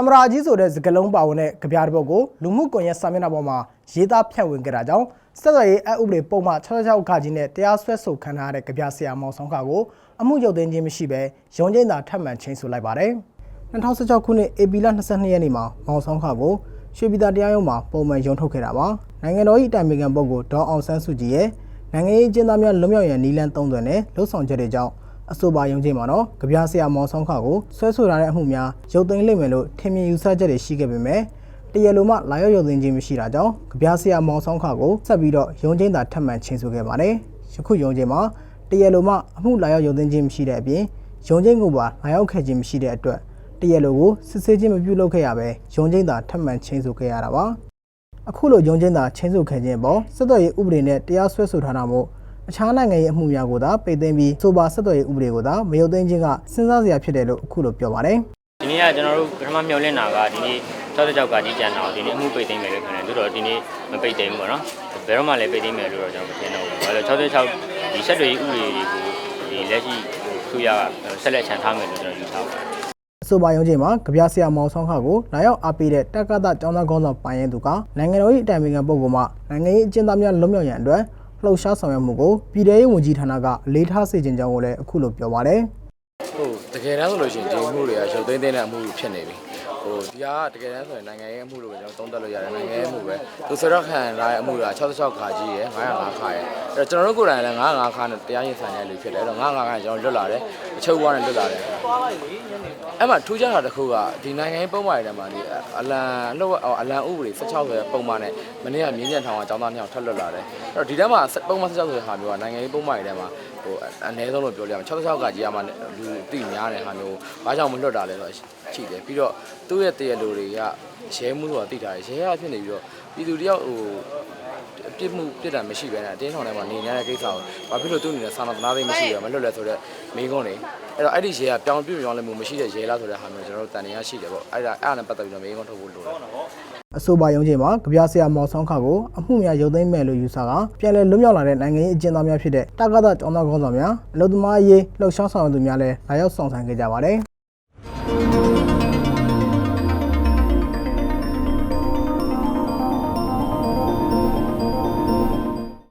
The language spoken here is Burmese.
တမရာကြီးဆိုတဲ့စကားလုံးပါဝင်တဲ့ကြပြတစ်ပုဒ်ကိုလူမှုကွန်ရက်စာမျက်နှာပေါ်မှာရေးသားဖြန့်ဝေခဲ့တာကြောင့်ဆက်သွယ်ရေးအဥပဒေပုံမှန်66ခါကြီးနဲ့တရားစွဲဆိုခံထားရတဲ့ကြပြဆရာမောင်ဆောင်ခါကိုအမှုရုပ်သိမ်းခြင်းမရှိဘဲရုံးချင်းသာထပ်မံချင်းဆိုလိုက်ပါတယ်2016ခုနှစ်ဧပြီလ22ရက်နေ့မှာမောင်ဆောင်ခါကိုရွှေပြည်သာတရားရုံးမှာပုံမှန်ရုံးထုတ်ခဲ့တာပါနိုင်ငံတော်၏အတိုင်ပင်ခံပုဂ္ဂိုလ်ဒေါအောင်ဆန်းစုကြည်ရဲ့နိုင်ငံရေးအကျဉ်းသားများလွတ်မြောက်ရန်နည်းလမ်းသုံးသွင်းတဲ့လှုပ်ဆောင်ချက်တွေကြောင့် အဆိုပါယုံကြည်မှာတော့ကြပြဆရာမောင်ဆောင်ခကိုဆွဲဆိုထားတဲ့အမှုများရုပ်သိမ်းလိမ့်မယ်လို့ထင်မြင်ယူဆချက်တွေရှိခဲ့ပေမဲ့တရားလိုမှလာရောက်ရုပ်သိမ်းခြင်းမရှိတာကြောင့်ကြပြဆရာမောင်ဆောင်ခကိုဆက်ပြီးတော့ယုံချင်းသာထပ်မံချင်းဆိုခဲ့ပါတယ်။ယခုယုံချင်းမှာတရားလိုမှအမှုလာရောက်ရုပ်သိမ်းခြင်းမရှိတဲ့အပြင်ယုံချင်းကိုပါလာရောက်ခဲ့ခြင်းမရှိတဲ့အတွက်တရားလိုကိုစစ်ဆေးခြင်းမပြုလုပ်ခဲ့ရဘဲယုံချင်းသာထပ်မံချင်းဆိုခဲ့ရတာပါ။အခုလိုယုံချင်းသာချင်းစုခဲ့ခြင်းပေါ်စစ်တော်ရေးဥပဒေနဲ့တရားစွဲဆိုထားတာမို့ အခြားနိုင်ငံရေးအမှုများကိုသာပိတ်သိမ်းပြီးဆိုပါစစ်တော်ရေးဥပဒေကိုသာမရုပ်သိမ်းခြင်းကစဉ်းစားစရာဖြစ်တယ်လို့အခုလိုပြောပါတယ်ဒီနေ့ကကျွန်တော်တို့ပထမမျှော်လင့်တာကဒီနေ့66ကကြီးကြံတာကိုဒီနေ့အမှုပိတ်သိမ်းမယ်လို့ပြောတယ်တို့တော့ဒီနေ့မပိတ်သိမ်းဘူးပေါ့နော်ဘယ်တော့မှလည်းပိတ်သိမ်းမယ်လို့တော့ကျွန်တော်မထင်တော့ဘူးဘာလို့66ဒီဆက်တွေဥပဒေတွေကိုဒီလက်ရှိထူရကဆက်လက်ချန်ထားမယ်လို့ကျွန်တော်ယူဆပါတယ်အဆိုပါယုံချင်းမှာကြပြဆရာမောင်ဆောင်ခကိုလာရောက်အားပေးတဲ့တက္ကသကျောင်းသားကောင်းဆောင်ပိုင်ရင်သူကနိုင်ငံတော်၏အတိုင်ပင်ခံပုဂ္ဂိုလ်မှနိုင်ငံရေးအကျဉ်းသားများလွတ်မြောက်ရန်အတွက် လှုပ်ရှားဆောင်ရွက်မှုကိုပြည်ထရေးဝန်ကြီးဌာနကအလေးထားစေခြင်းကြောင်းကိုလည်းအခုလိုပြောပါတယ်ဟုတ်တကယ်တမ်းဆိုလို့ရှိရင်ဒီအမှုတွေကရုပ်သိမ်းသိမ်းတဲ့အမှုဖြစ်နေပြီ ဟိုဒီဟာကတကယ်တမ်းဆိုရင်နိုင်ငံရေးအမှုလို့ပဲကျွန်တော်သုံးသပ်လို့ရတယ်နိုင်ငံရေးအမှုပဲသူဆိုတော့ခံလာတဲ့အမှုက66ခါကြီးရယ်905ခါရယ်အဲ့တော့ကျွန်တော်တို့ကိုယ်တိုင်လည်း905ခါနဲ့တရားရင်ဆိုင်တဲ့လူဖြစ်တယ်အဲ့တော့905ခါကျွန်တော်လွတ်လာတယ်အချုပ်ဘွားနဲ့လွတ်လာတယ်အဲ့မှာထူးခြားတာတစ်ခုကဒီနိုင်ငံရေးပုံမှန်တွေထဲမှာဒီအလံလှုပ်အလံဥပဒေ16ဆိုတဲ့ပုံမှန်နဲ့မနေ့ကမြင်းကျန်ထောင်ကចောင်းသားနှစ်ယောက်ထပ်လွတ်လာတယ်အဲ့တော့ဒီထဲမှာပုံမှန်16ဆိုတဲ့ဟာမျိုးကနိုင်ငံရေးပုံမှန်တွေထဲမှာဟိုအနည်းဆုံးလို့ပြောရအောင်66ကကြီးကမှလူတိများတဲ့ဟာမျိုးဘာကြောင့်မလွတ်တာလဲဆိုတော့ရှိတယ်ပြီးတော့သူ့ရဲ့တရားလိုတွေကရဲမှုဆိုတာတိထားတယ်ရဲရဖြစ်နေပြီးတော့ပြည်သူတယောက်ဟိုအ ပြစ်မှုပြစ်တာမရှိဘဲနဲ့အတင်းထောင်ထဲမှာနေနေတဲ့ကိစ္စကိုဘာဖြစ်လို့သူ့အနေနဲ့စာနာသနာသိမရှိရမလွတ်လဲဆိုတော့မိကုန်းနေအဲ့တော့အဲ့ဒီရဲကပြောင်းပြပြောင်းလဲမှုမရှိတဲ့ရဲလားဆိုတဲ့ဟာမျိုးကျွန်တော်တို့တန်တရားရှိတယ်ပေါ့အဲ့ဒါအဲ့ဒါနဲ့ပတ်သက်ပြီးတော့မိကုန်းထုတ်ဖို့လိုတယ်အဆိုပါယုံချင်းမှာကြပြဆရာမောင်ဆောင်ခကိုအမှုများရုပ်သိမ်းမယ်လို့ယူဆကပြန်လည်လွတ်မြောက်လာတဲ့နိုင်ငံရေးအကျဉ်းသားများဖြစ်တဲ့တက္ကသကျောင်းသားကောင်းဆောင်များအလုသမားရေးလှုပ်ရှားဆောင်သူများလည်းလာရောက်ဆောင်ဆိုင်ခဲ့ကြပါတယ်